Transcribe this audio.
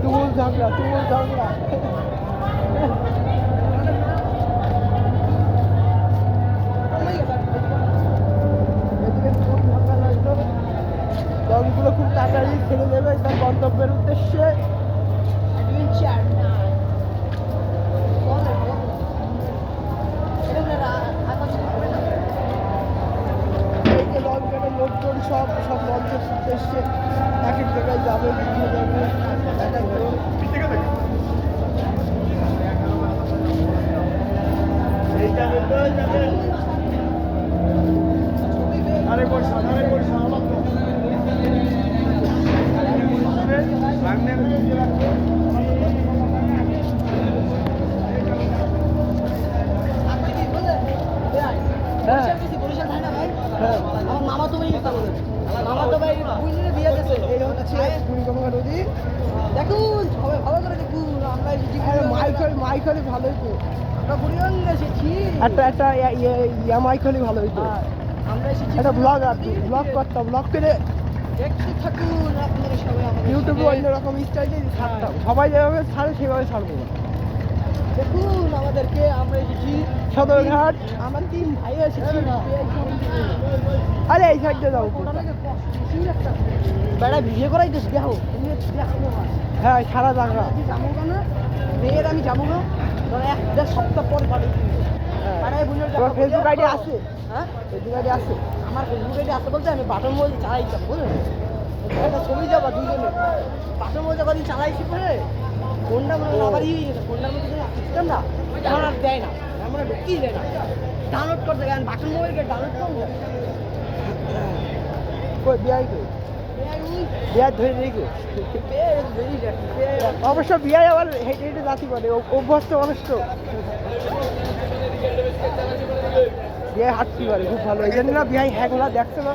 তুমুল ঝগড়া তুমুল ঝগড়া এদিকে লাগল রঙগুলো খুব তাড়াতাড়ি ছেড়ে দেবে তার গন্তব্যের উদ্দেশ্যে লোকজন সব সব উদ্দেশ্যে এক এক জায়গায় যাবে বিভিন্ন জায়গায় এক এক করে। আরে বর্ষা আরে বর্ষা আমার তো। আপনি কি বলেন ভাই হ্যাঁ। বরিশাল গেছি, বরিশাল থাকে না ভাই হ্যাঁ আমার মামা তো ভাই গেছে আমাদের মামা তো ভাই বুঝলে বিয়ে গেছে হচ্ছে ভূমিকম্পা নদী। দেখুন সবাই ভালো করে দেখুন আমরা এসেছি আরে মাইকেল মাইকেল ভালোই তো। আমরা বুড়িগঞ্জ এসেছি একটা একটা ইয়া- মাইকেলই ভালো হইতো আমরা এসেছি একটা ব্লগ আর ব্লগ করতাম ব্লগ করে দেখতে থাকুন আপনারা সবাই আমাদের ইউটিউবে। অন্যরকম স্টাইলে ছাড়তাম সবাই যেভাবে ছাড়ে সেভাবে ছাড়বো। আমাদেরকে আমরা এসেছি সদরঘাট। আমার তিন ভাই এসেছি? আরে এই সাইডে যাব বেড়া ভিডিও দেখো। তুমি দেখো। হ্যাঁ সারা জায়গা। যাব না মেয়ের আমি যাব না ধরো এক দেড় সপ্তাহ পর বাড়ি হ্যাঁ। তোমার ফেসবুক আইডি আছে? হ্যাঁ? ফেসবুক আইডি আছে? আমার ফেসবুক আইডি আছে বলতে আমি বাটন মোবাইল চালাইতাম বুঝলেন একটা ছবি যাবা দুজনে। বাটন মোবাইল যখন চালাইছি পরে। ফোনটা মানে দেয় না আমরা দেয় না ডাউনলোড করতে ডাউনলোড করব ধরে অবশ্য বিয়াই আবার হেঁটে হেঁটে জাতি করে অভ্যস্ত মানুষ তো বিয়ায় হাঁটতে পারে, খুব ভালো। এই জন্য না বিয়াই হ্যাগুলা দেখছে না।